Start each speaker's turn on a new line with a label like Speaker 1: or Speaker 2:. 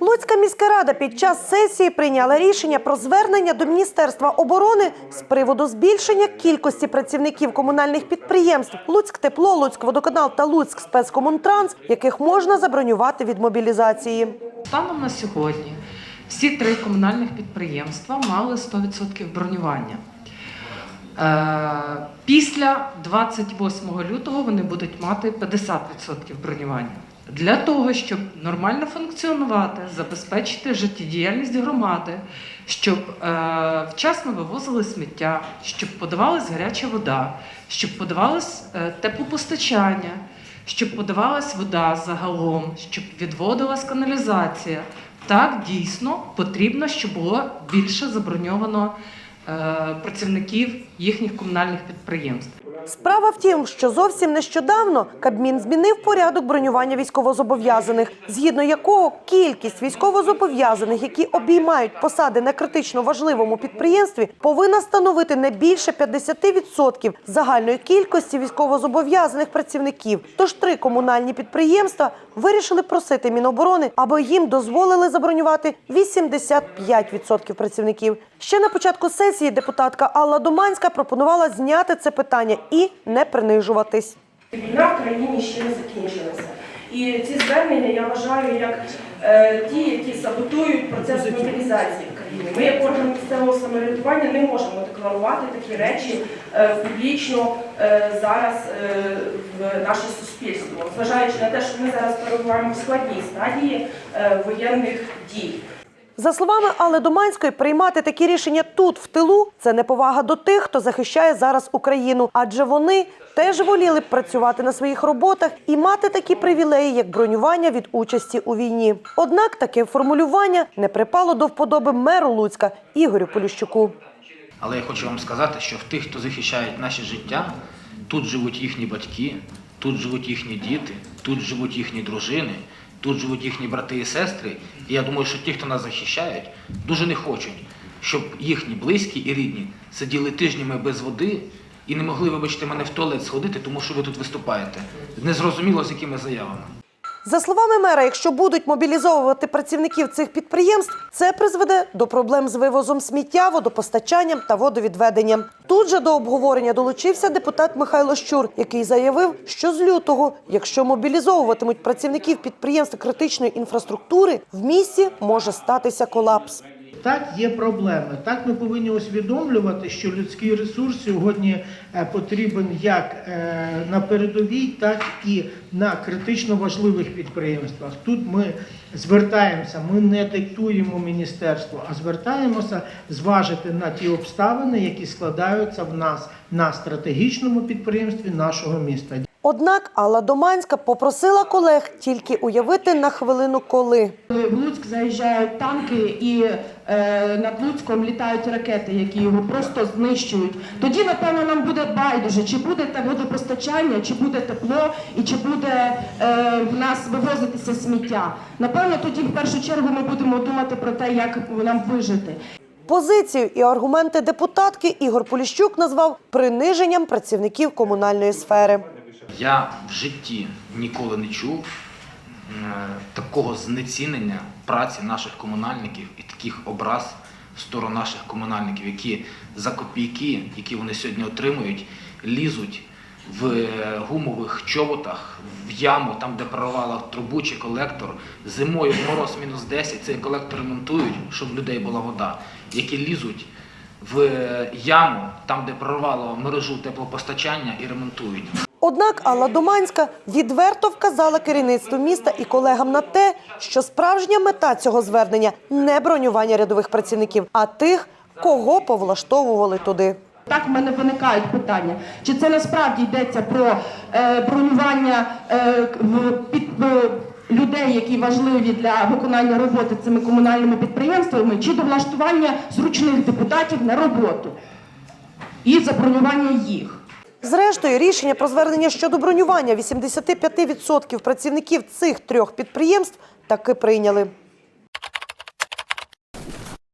Speaker 1: Луцька міська рада під час сесії прийняла рішення про звернення до Міністерства оборони з приводу збільшення кількості працівників комунальних підприємств Луцьк Тепло, Луцьк Водоканал та Луцьк Спецкомунтранс, яких можна забронювати від мобілізації.
Speaker 2: Станом на сьогодні всі три комунальних підприємства мали 100% бронювання. Е, Після 28 лютого вони будуть мати 50% бронювання. Для того, щоб нормально функціонувати, забезпечити життєдіяльність громади, щоб е, вчасно вивозили сміття, щоб подавалась гаряча вода, щоб подавалось е, теплопостачання, щоб подавалась вода загалом, щоб відводилась каналізація. Так, дійсно потрібно, щоб було більше заброньовано е, працівників їхніх комунальних підприємств.
Speaker 1: Справа в тім, що зовсім нещодавно Кабмін змінив порядок бронювання військовозобов'язаних, згідно якого кількість військовозобов'язаних, які обіймають посади на критично важливому підприємстві, повинна становити не більше 50% загальної кількості військовозобов'язаних працівників. Тож три комунальні підприємства вирішили просити Міноборони, аби їм дозволили забронювати 85% працівників. Ще на початку сесії депутатка Алла Доманська пропонувала зняти це питання і не принижуватись.
Speaker 3: Війна в країні ще не закінчилася. І ці звернення я вважаю як е, ті, які саботують процес мобілізації в країні. Ми, як орган місцевого самоврядування, не можемо декларувати такі речі е, публічно е, зараз е, в наше суспільство, зважаючи на те, що ми зараз перебуваємо в складній стадії е, воєнних дій.
Speaker 1: За словами Алли Доманської, приймати такі рішення тут, в тилу, це неповага до тих, хто захищає зараз Україну, адже вони теж воліли б працювати на своїх роботах і мати такі привілеї, як бронювання від участі у війні. Однак таке формулювання не припало до вподоби меру Луцька Ігорю Поліщуку.
Speaker 4: Але я хочу вам сказати, що в тих, хто захищає наше життя, тут живуть їхні батьки, тут живуть їхні діти, тут живуть їхні дружини, тут живуть їхні брати і сестри. І я думаю, що ті, хто нас захищають, дуже не хочуть, щоб їхні близькі і рідні сиділи тижнями без води і не могли, вибачте мене, в туалет сходити, тому що ви тут виступаєте. Незрозуміло з якими заявами.
Speaker 1: За словами мера, якщо будуть мобілізовувати працівників цих підприємств, це призведе до проблем з вивозом сміття, водопостачанням та водовідведенням. Тут же до обговорення долучився депутат Михайло Щур, який заявив, що з лютого, якщо мобілізовуватимуть працівників підприємств критичної інфраструктури, в місті може статися колапс.
Speaker 5: Так, є проблеми. Так, ми повинні усвідомлювати, що людський ресурс сьогодні е, потрібен як е, на передовій, так і на критично важливих підприємствах. Тут ми звертаємося, ми не диктуємо міністерству, а звертаємося зважити на ті обставини, які складаються в нас на стратегічному підприємстві нашого міста.
Speaker 1: Однак Алла Доманська попросила колег тільки уявити на хвилину, коли.
Speaker 6: В Луцьк заїжджають танки і е, над Луцьком літають ракети, які його просто знищують. Тоді, напевно, нам буде байдуже, чи буде те водопостачання, чи буде тепло, і чи буде е, в нас вивозитися сміття. Напевно, тоді в першу чергу ми будемо думати про те, як нам вижити.
Speaker 1: Позицію і аргументи депутатки Ігор Поліщук назвав приниженням працівників комунальної сфери.
Speaker 4: Я в житті ніколи не чув е, такого знецінення праці наших комунальників і таких образ в сторону наших комунальників, які за копійки, які вони сьогодні отримують, лізуть в е, гумових чоботах в яму, там де прорвала трубу чи колектор. Зимою в мороз мінус 10 цей колектор ремонтують, щоб в людей була вода, які лізуть в е, яму, там де прорвало мережу теплопостачання і ремонтують.
Speaker 1: Однак Алла Доманська відверто вказала керівництву міста і колегам на те, що справжня мета цього звернення не бронювання рядових працівників, а тих, кого повлаштовували туди.
Speaker 6: Так в мене виникають питання, чи це насправді йдеться про е, бронювання е, під, в людей, які важливі для виконання роботи цими комунальними підприємствами, чи до влаштування зручних депутатів на роботу і забронювання їх.
Speaker 1: Зрештою, рішення про звернення щодо бронювання 85% працівників цих трьох підприємств таки прийняли.